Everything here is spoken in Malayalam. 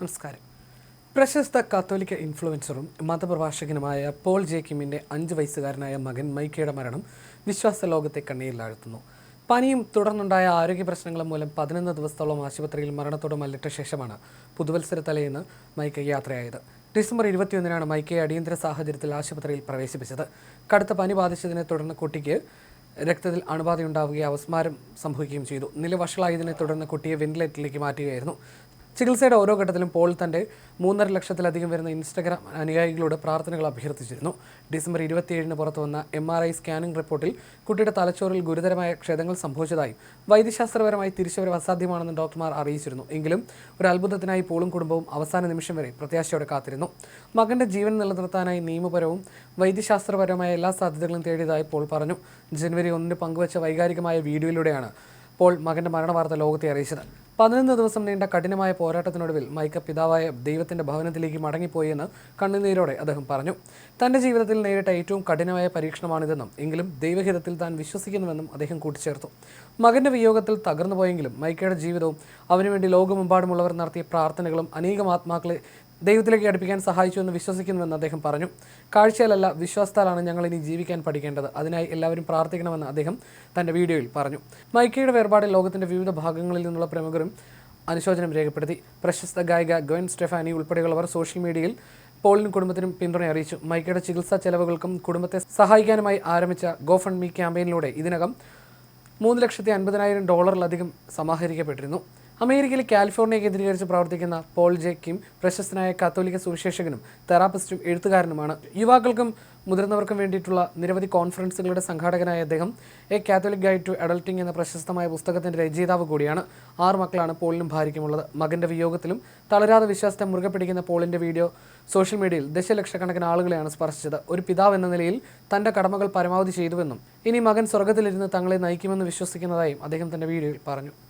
നമസ്കാരം. പ്രശസ്ത കാത്തോലിക്ക ഇൻഫ്ലുവൻസറും മതപ്രഭാഷകനുമായ പോൾ ജേക്കിമിന്റെ അഞ്ച് വയസ്സുകാരനായ മകൻ മൈക്കയുടെ മരണം വിശ്വാസ ലോകത്തെ കണ്ണീരിലാഴ്ത്തുന്നു പനിയും തുടർന്നുണ്ടായ ആരോഗ്യ പ്രശ്നങ്ങളും മൂലം പതിനൊന്ന് ദിവസത്തോളം ആശുപത്രിയിൽ മരണത്തോട് മല്ലിട്ട ശേഷമാണ് പുതുവത്സര തലേന്ന് മൈക്ക യാത്രയായത്. ഡിസംബർ ഇരുപത്തിയൊന്നിനാണ് മൈക്കയെ അടിയന്തര സാഹചര്യത്തിൽ ആശുപത്രിയിൽ പ്രവേശിപ്പിച്ചത്. കടുത്ത പനി ബാധിച്ചതിനെ തുടർന്ന് കുട്ടിക്ക് രക്തത്തിൽ അണുബാധയുണ്ടാവുകയും അവസ്മാരം സംഭവിക്കുകയും ചെയ്തു. നില വഷളായതിനെ തുടർന്ന് കുട്ടിയെ വെന്റിലേറ്ററിലേക്ക് മാറ്റുകയായിരുന്നു. ചികിത്സയുടെ ഓരോ ഘട്ടത്തിലും പോൾ തന്റെ മൂന്നര ലക്ഷത്തിലധികം വരുന്ന ഇൻസ്റ്റഗ്രാം അനുയായികളോട് പ്രാർത്ഥനകൾ അഭ്യർത്ഥിച്ചിരുന്നു. ഡിസംബർ ഇരുപത്തിയേഴിന് പുറത്തു വന്ന എം ആർ ഐ സ്കാനിംഗ് റിപ്പോർട്ടിൽ കുട്ടിയുടെ തലച്ചോറിൽ ഗുരുതരമായ ക്ഷതങ്ങൾ സംഭവിച്ചതായും വൈദ്യശാസ്ത്രപരമായി തിരിച്ചുവരവ് അസാധ്യമാണെന്ന് ഡോക്ടർമാർ അറിയിച്ചിരുന്നു. എങ്കിലും ഒരു അത്ഭുതത്തിനായി പോളും കുടുംബവും അവസാന നിമിഷം വരെ പ്രത്യാശയോടെ കാത്തിരുന്നു. മകന്റെ ജീവൻ നിലനിർത്താനായി നിയമപരവും വൈദ്യശാസ്ത്രപരമായ എല്ലാ സാധ്യതകളും തേടിയതായി പോൾ പറഞ്ഞു. ജനുവരി ഒന്നിന് പങ്കുവച്ച വൈകാരികമായ വീഡിയോയിലൂടെയാണ് പോൾ മകന്റെ മരണവാർത്ത ലോകത്തെ അറിയിച്ചത്. പതിനൊന്ന് ദിവസം നീണ്ട കഠിനമായ പോരാട്ടത്തിനൊടുവിൽ മൈക്ക പിതാവായ ദൈവത്തിന്റെ ഭവനത്തിലേക്ക് മടങ്ങിപ്പോയെന്ന് കണ്ണുനീരോടെ അദ്ദേഹം പറഞ്ഞു. തന്റെ ജീവിതത്തിൽ നേരിട്ട ഏറ്റവും കഠിനമായ പരീക്ഷണമാണിതെന്നും എങ്കിലും ദൈവഹിതത്തിൽ താൻ വിശ്വസിക്കുന്നുവെന്നും അദ്ദേഹം കൂട്ടിച്ചേർത്തു. മകന്റെ വിയോഗത്തിൽ തകർന്നുപോയെങ്കിലും മൈക്കയുടെ ജീവിതവും അവനുവേണ്ടി ലോകമെമ്പാടുമുള്ളവർ നടത്തിയ പ്രാർത്ഥനകളും അനേകം ആത്മാക്കളെ ദൈവത്തിലേക്ക് അടുപ്പിക്കാൻ സഹായിച്ചു എന്ന് വിശ്വസിക്കുന്നുവെന്ന് അദ്ദേഹം പറഞ്ഞു. കാഴ്ചയിലല്ല വിശ്വാസത്താലാണ് ഞങ്ങൾ ഇനി ജീവിക്കാൻ പഠിക്കേണ്ടത്. അതിനായി എല്ലാവരും പ്രാർത്ഥിക്കണമെന്ന് അദ്ദേഹം തന്റെ വീഡിയോയിൽ പറഞ്ഞു. മൈക്കയുടെ വേർപാടിൽ ലോകത്തിന്റെ വിവിധ ഭാഗങ്ങളിൽ നിന്നുള്ള പ്രമുഖരും അനുശോചനം രേഖപ്പെടുത്തി. പ്രശസ്ത ഗായിക ഗവൻ സ്റ്റെഫാനി ഉൾപ്പെടെയുള്ളവർ സോഷ്യൽ മീഡിയയിൽ പോളിനും കുടുംബത്തിനും പിന്തുണ അറിയിച്ചു. മൈക്കയുടെ ചികിത്സാ ചെലവുകൾക്കും കുടുംബത്തെ സഹായിക്കാനുമായി ആരംഭിച്ച ഗോ ഫണ്ട് മീ ക്യാമ്പയിനിലൂടെ ഇതിനകം മൂന്ന് ലക്ഷത്തി അൻപതിനായിരം ഡോളറിലധികം സമാഹരിക്കപ്പെട്ടിരുന്നു. അമേരിക്കയിലെ കാലിഫോർണിയ കേന്ദ്രീകരിച്ച് പ്രവർത്തിക്കുന്ന പോൾ ജെ കിം പ്രശസ്തനായ കാത്തോലിക്ക സുവിശേഷകനും തെറാപ്പിസ്റ്റും എഴുത്തുകാരനുമാണ്. യുവാക്കൾക്കും മുതിർന്നവർക്കും വേണ്ടിയിട്ടുള്ള നിരവധി കോൺഫറൻസുകളുടെ സംഘാടകനായ അദ്ദേഹം a Catholic guide to adulting എന്ന പ്രശസ്തമായ പുസ്തകത്തിന്റെ രചയിതാവ് കൂടിയാണ്. ആറ് മക്കളാണ് പോളിനും ഭാര്യയ്ക്കുമുള്ളത്. മകന്റെ വിയോഗത്തിലും തളരാതെ വിശ്വാസത്തെ മുറുകെ പിടിക്കുന്ന പോളിന്റെ വീഡിയോ സോഷ്യൽ മീഡിയയിൽ ദശലക്ഷക്കണക്കിന് ആളുകളെയാണ് സ്പർശിച്ചത്. ഒരു പിതാവ് എന്ന നിലയിൽ തന്റെ കടമകൾ പരമാവധി ചെയ്തുവെന്നും ഇനി മകൻ സ്വർഗത്തിലിരുന്ന് തങ്ങളെ നയിക്കുമെന്ന് വിശ്വസിക്കുന്നതായും അദ്ദേഹം തന്റെ വീഡിയോയിൽ പറഞ്ഞു.